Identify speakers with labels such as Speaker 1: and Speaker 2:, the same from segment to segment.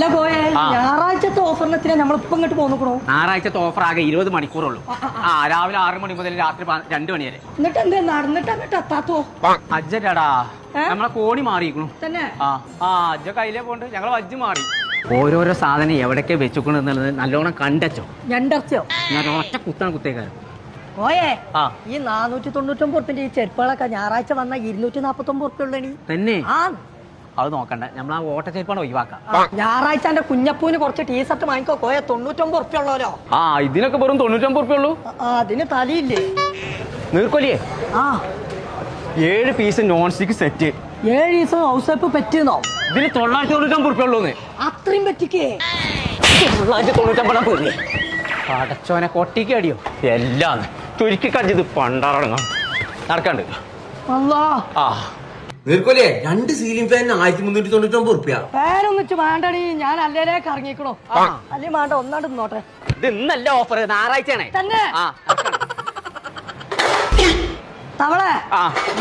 Speaker 1: അല്ല പോയേ. ഞായറാഴ്ചത്തെ ഓഫറിനെത്തിനാ നമ്മളിപ്പോ ഇങ്ങോട്ട് പോന്നിക്കണോ?
Speaker 2: ഞായറാഴ്ചത്തെ ഓഫർ ആകെ ഇരുപത് മണിക്കൂറുള്ളൂ. ആ രാവിലെ ആറ് മണി മുതൽ രാത്രി രണ്ടു മണി വരെ.
Speaker 1: എന്നിട്ട് എന്തേ നടന്നിട്ട് അങ്ങോട്ട് എത്താത്തോ?
Speaker 2: അജ്ജടാ നമ്മളെ കോണി മാറിയിരിക്കണു
Speaker 1: തന്നെ?
Speaker 2: ആ ആ അജ്ജ കയ്യിലേ പോണ്ട്. ഞങ്ങൾ വജ്ജ് മാറി. ഓരോരോ സാധനം എവിടൊക്കെ വെച്ചുകൊണ്ടെന്നുള്ളത് നല്ലോണം കണ്ടച്ചോ?
Speaker 1: ഞണ്ടർച്ചയോ?
Speaker 2: ഞാൻ ഒറ്റ കുത്താണ് കുത്തേക്കാരൻ
Speaker 1: ഓയേ
Speaker 2: ആ.
Speaker 1: ഈ നാനൂറ്റി തൊണ്ണൂറ്റൊമ്പത് ഉറുപ്പിന്റെ ഈ ചെരുപ്പുകളൊക്കെ ഞായറാഴ്ച വന്ന ഇരുന്നൂറ്റി നാപ്പത്തൊമ്പത് ഉള്ളണി
Speaker 2: തന്നെ.
Speaker 1: ആ
Speaker 2: അത് നോക്കണ്ട. നമ്മൾ ആ ഓട്ടച്ചേപ്പാണ് ഒഴിവാക്കാം.
Speaker 1: ഞായറാഴ്ച എന്റെ കുഞ്ഞപ്പൂവിന് കുറച്ച് ടീഷർട്ട് വാങ്ങിക്കോ. കോയ തൊണ്ണൂറ്റൊമ്പത് ഉറുപ്പ ഉള്ളവരോ
Speaker 2: ആ ഇതിനൊക്കെ വെറും തൊണ്ണൂറ്റൊമ്പത് റുപ്യ ഉള്ളൂ.
Speaker 1: അതിന് തലയില്ലേ?
Speaker 2: നീർക്കൊലിയേ?
Speaker 1: ആ.
Speaker 2: ഏഴ് പീസ് നോൺ സ്റ്റിക്ക് സെറ്റ്
Speaker 1: ഏഴ് ദിവസം ഹൗസപ്പ് പറ്റിയെന്നോ?
Speaker 2: ഇതിന് തൊള്ളായിരത്തി തൊണ്ണൂറ്റൊമ്പത് റുപ്യ ഉള്ളൂന്ന്.
Speaker 1: അത്രയും പറ്റിക്കേ?
Speaker 2: തൊള്ളായിരത്തി തൊണ്ണൂറ്റമ്പതാ പോയി അടച്ചോനെ കൊട്ടിക്ക് അടിയോ. എല്ലാം തുരുക്കി കടിച്ചത് പണ്ടാറങ്ങാം നടക്കണ്ട്.
Speaker 1: അല്ലാ
Speaker 2: ആ.
Speaker 3: നീർക്കൊല്ലേ രണ്ട് സീലിംഗ് ഫാനിന് ആയിരത്തി മുന്നൂറ്റി തൊണ്ണൂറ്റി ഒമ്പത് റുപ്യ
Speaker 1: പേരൊന്നിച്ച് വേണ്ടടി ഞാൻ അല്ലേലേക്ക് ഇറങ്ങിക്കണോ അല്ലേ വേണ്ട ഒന്നാണ്ട് നോട്ടെ
Speaker 2: ഇത് ഇന്നല്ല ഓഫർ ഞായറാഴ്ചയാണ്.
Speaker 1: തന്നെ. തവളെ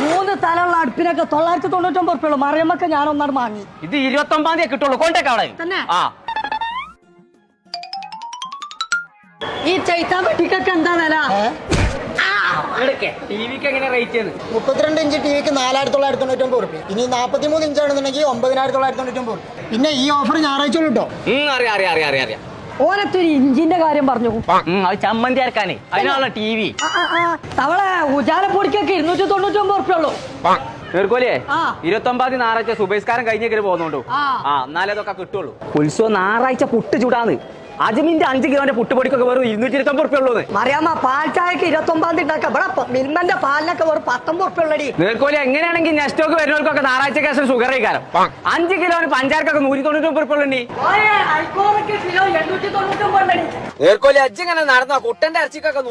Speaker 1: മൂന്ന് തലമുള്ള അടുപ്പിനൊക്കെ തൊള്ളായിരത്തി തൊണ്ണൂറ്റി ഒമ്പത് ഉള്ളൂ. മറിയമ്മക്ക് ഞാൻ ഒന്നാട് വാങ്ങി.
Speaker 2: ഇത് ഇരുപത്തി ഒമ്പതാം തീയതി കിട്ടുള്ളൂ. കൊണ്ടേക്ക് അവിടെ.
Speaker 1: തന്നെ? ഈ ചൈത്താൻ പെട്ടിക്കൊക്കെ എന്താ വില
Speaker 2: ടി വിക്ക് എങ്ങനെ റേറ്റ് ആണ്
Speaker 4: മുപ്പത്തിരണ്ട് ഇഞ്ച് ടി വിക്ക് നാലായിരത്തി തൊള്ളായിരത്തി തൊണ്ണൂറ്റൊമ്പത് റുപ്യ ഇനി നാൽപ്പത്തി മൂന്ന് ഇഞ്ചാണെന്നുണ്ടെങ്കിൽ ഒമ്പതിനായിരത്തി തൊള്ളായിരത്തി തൊണ്ണൂറ്റി ഒമ്പത് പിന്നെ ഈ ഓഫർ ഞായറാഴ്ച ഉള്ളൂ കേട്ടോ
Speaker 2: അറിയാം അറിയാം അറിയാം അറിയാം അറിയാം.
Speaker 1: ഓനത്തൊരു ഇഞ്ചിന്റെ കാര്യം പറഞ്ഞു.
Speaker 2: അത് ചമ്മന്തി അരക്കാനേ. അതിനാണല്ലോ ടി വി.
Speaker 1: തവളെ ഉജാലപ്പൊടിക്കൊക്കെ ഇരുന്നൂറ്റി തൊണ്ണൂറ്റി ഒമ്പത് ഉള്ളൂ
Speaker 2: തീർക്കോലേ
Speaker 1: ഇരുപത്തൊമ്പതി
Speaker 2: ഇരുപത്തി ഒമ്പതാം തീയതി ഞായറാഴ്ച സുബൈസ്കാരം കഴിഞ്ഞെങ്കിലും പോകുന്നുണ്ടോ.
Speaker 1: ആ.
Speaker 2: ആ എന്നാലേ അതൊക്കെ കിട്ടുള്ളൂ. ഉത്സവം ഞായറാഴ്ച പുട്ട് ചൂടാന്ന്. അജ്മിന്റെ അഞ്ച് കിലോന്റെ പുട്ടുപൊടിക്കൊക്കെ വെറും ഇരുന്നൂറ്റി ഇരുപത്തി ഒമ്പത് ഉള്ളത്
Speaker 1: മറിയാമ്മ പാൽ ചായക്ക് ഇരുപത്തി ഒമ്പത് തീയതി ഉണ്ടാക്കാം. ഇവിടെ മിൽമന്റെ പാലിനൊക്കെ വെറും പത്തൊമ്പത് റുപ്യ ഉള്ളടി.
Speaker 2: നീർക്കോലി എങ്ങനെയാണെങ്കിൽ നെസ്റ്റോക്ക് വരുന്നവർക്കൊക്കെ ഞായറാഴ്ച കേസം ഷുഗർ കഴിക്കാരം അഞ്ച് കിലോന് പഞ്ചാരക്കൊക്കെ നൂറ്റി തൊണ്ണൂറ്റി ഒമ്പത് ഉള്ളി
Speaker 1: നേർക്കോലി എണ്ണൂറ്റി തൊണ്ണൂറ്റൊമ്പത് ഉള്ളടി.
Speaker 2: നീർക്കോലി അജ്ജ് ഇങ്ങനെ നടന്ന? കുട്ടന്റെ ഇറച്ചിക്കൊക്കെ